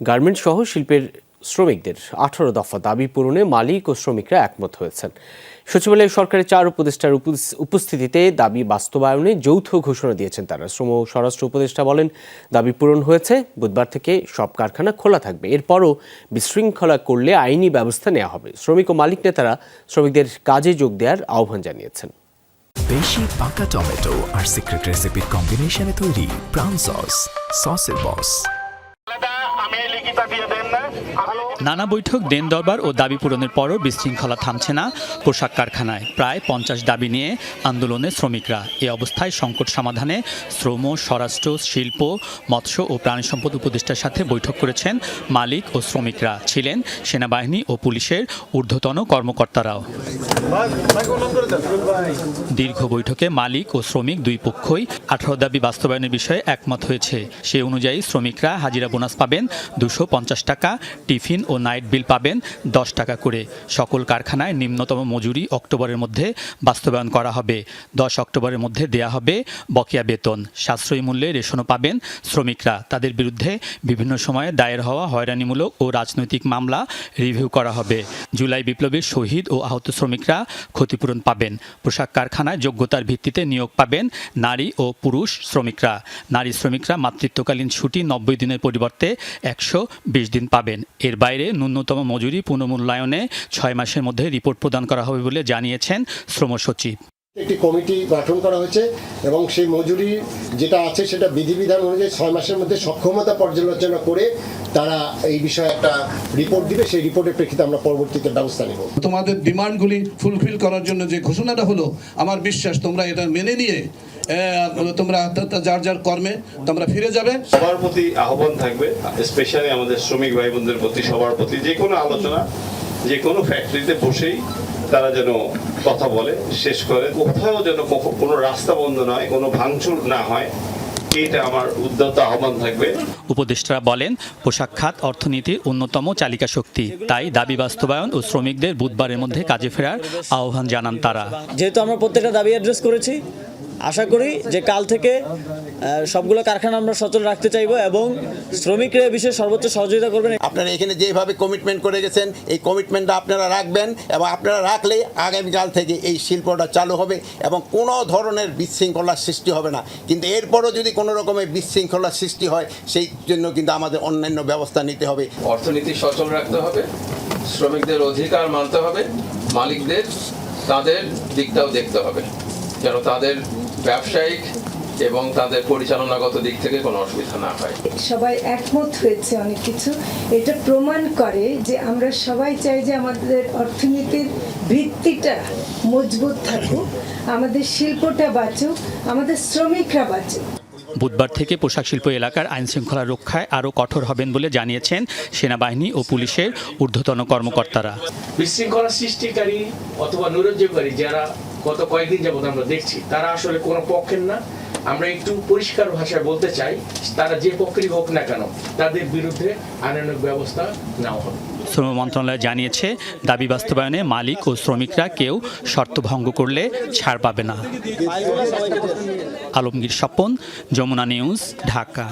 Garments সহ শিল্পের শ্রমিকদের আঠারো দফা দাবি পূরণে মালিক ও শ্রমিকরা একমত হয়েছেন। সচিবালয়ে সরকারের চার উপদেষ্টার উপস্থিতিতে দাবি বাস্তবায়নে যৌথ ঘোষণা দিয়েছেন তারা। শ্রম ও স্বরাষ্ট্র উপদেষ্টা বলেন, দাবি পূরণ হয়েছে, বুধবার থেকে সব কারখানা খোলা থাকবে। এরপরও বিশৃঙ্খলা করলে আইনি ব্যবস্থা নেওয়া হবে। শ্রমিক ও মালিক নেতারা শ্রমিকদের কাজে যোগ দেওয়ার আহ্বান জানিয়েছেন। বেশি পাকা টমেটো আর সিক্রেট রেসিপির কম্বিনেশনে তৈরি প্রাউন সস, সসের বস। নানা বৈঠক, দেন দরবার ও দাবি পূরণের পরও বিশৃঙ্খলা থামছে না পোশাক কারখানায়। প্রায় পঞ্চাশ দাবি নিয়ে আন্দোলনে শ্রমিকরা। এ অবস্থায় সংকট সমাধানে শ্রম, স্বরাষ্ট্র, শিল্প, মৎস্য ও প্রাণী সম্পদ উপদেষ্টার সাথে বৈঠক করেছেন মালিক ও শ্রমিকরা। ছিলেন সেনাবাহিনী ও পুলিশের ঊর্ধ্বতন কর্মকর্তারাও। দীর্ঘ বৈঠকে মালিক ও শ্রমিক দুই পক্ষই আঠারো দাবি বাস্তবায়নের বিষয়ে একমত হয়েছে। সে অনুযায়ী শ্রমিকরা হাজিরা বোনাস পাবেন দুশো পঞ্চাশ টাকা টিফিন ও নাইট বিল পাবেন দশ টাকা করে। সকল কারখানায় নিম্নতম মজুরি অক্টোবরের মধ্যে বাস্তবায়ন করা হবে। দশ অক্টোবরের মধ্যে দেয়া হবে বকেয়া বেতন। সাশ্রয়ী মূল্যে রেশনও পাবেন শ্রমিকরা। তাদের বিরুদ্ধে বিভিন্ন সময়ে দায়ের হওয়া হয়রানিমূলক ও রাজনৈতিক মামলা রিভিউ করা হবে। জুলাই বিপ্লবের শহীদ ও আহত শ্রমিকরা ক্ষতিপূরণ পাবেন। পোশাক কারখানায় যোগ্যতার ভিত্তিতে নিয়োগ পাবেন নারী ও পুরুষ শ্রমিকরা। নারী শ্রমিকরা মাতৃত্বকালীন ছুটি নব্বই দিনের পরিবর্তে একশো বিশ দিন পাবেন। এর বাইরে ন্যূনতম মজুরি পুনর্মূল্যায়নে ছয় মাসের মধ্যে রিপোর্ট প্রদান করা হবে বলে জানিয়েছেন শ্রম সচিব। একটি কমিটি গঠন করা হয়েছে এবং সেই মজুরি যেটা আছে সেটা বিধিবিধান অনুযায়ী ছয় মাসের মধ্যে সক্ষমতা পর্যালোচনা করে তারা এই বিষয়ে একটা রিপোর্ট দিবে। সেই রিপোর্টের প্রেক্ষিতে আমরা পরবর্তীতে ব্যবস্থা নেব। তোমাদের ডিমান্ডগুলি ফুলফিল করার জন্য যে ঘোষণাটা হলো আমার বিশ্বাস তোমরা এটা মেনে নিয়ে তোমরা যার যার কর্মে তোমরা ফিরে যাবে। সবার প্রতি আহ্বান থাকবে স্পেশালি আমাদের শ্রমিক ভাই বোনদের প্রতি সবার প্রতি যে কোনো আলোচনা যে কোনো ফ্যাক্টরিতে বসেই তারা যেন কথা বলে শেষ করে। কোথাও যেন কোনো রাস্তা বন্ধ নয় কোনো ভাঙচুর না হয় এটা আমার উদ্যত আহ্বান থাকবে। উপদেষ্টারা বলেন পোশাক খাত অর্থনীতির অন্যতম চালিকা শক্তি। তাই দাবি বাস্তবায়ন ও শ্রমিকদের বুধবারের মধ্যে কাজে ফেরার আহ্বান জানান তারা। যেহেতু আমরা প্রত্যেকটা দাবি অ্যাড্রেস করেছি আশা করি যে কাল থেকে সবগুলো কারখানা আমরা সচল রাখতে চাইব এবং শ্রমিকরা বিষয়ে সর্বোচ্চ সহযোগিতা করবেন। আপনারা এখানে যেভাবে কমিটমেন্ট করে গেছেন এই কমিটমেন্টটা আপনারা রাখবেন এবং আপনারা রাখলেই আগামীকাল থেকে এই শিল্পটা চালু হবে এবং কোনো ধরনের বিশৃঙ্খলার সৃষ্টি হবে না। কিন্তু এরপরও যদি কোনো রকমের বিশৃঙ্খলার সৃষ্টি হয় সেই জন্য কিন্তু আমাদের অন্যান্য ব্যবস্থা নিতে হবে। অর্থনীতি সচল রাখতে হবে শ্রমিকদের অধিকার মানতে হবে মালিকদের তাদের দিকটাও দেখতে হবে যেন তাদের ব্যবসায়িক এবং তাদের পরিচালনাগত দিক থেকে কোনো অসুবিধা না হয়। সবাই একমত হয়েছে অনেক কিছু। এটা প্রমাণ করে যে আমরা সবাই চাই যে আমাদের অর্থনীতির ভিত্তিটা মজবুত থাকুক আমাদের শিল্পটা বাঁচুক আমাদের শ্রমিকরা বাঁচুক। বুধবার থেকে পোশাক শিল্প এলাকার আইন শৃঙ্খলা রক্ষায় আরও কঠোর হবেন বলে জানিয়েছেন সেনাবাহিনী ও পুলিশের ঊর্ধ্বতন কর্মকর্তারা। বিশৃঙ্খলা সৃষ্টিকারী অথবা নৈরাজ্যকারী যারা গত কয়েকদিন যাবত আমরা দেখছি, তারা আসলে কোনো পক্ষের না। আমরা একটু পরিষ্কার ভাষায় বলতে চাই, তারা যে পক্ষেরই হোক না কেন, তাদের বিরুদ্ধে আইনানুগ ব্যবস্থা নেওয়া হবে। শ্রম মন্ত্রণালয় জানিয়েছে, দাবি বাস্তবায়নে মালিক ও শ্রমিকরা কেউ শর্ত ভঙ্গ করলে ছাড় পাবে না। আলমগীর স্বপন, যমুনা নিউজ, ঢাকা।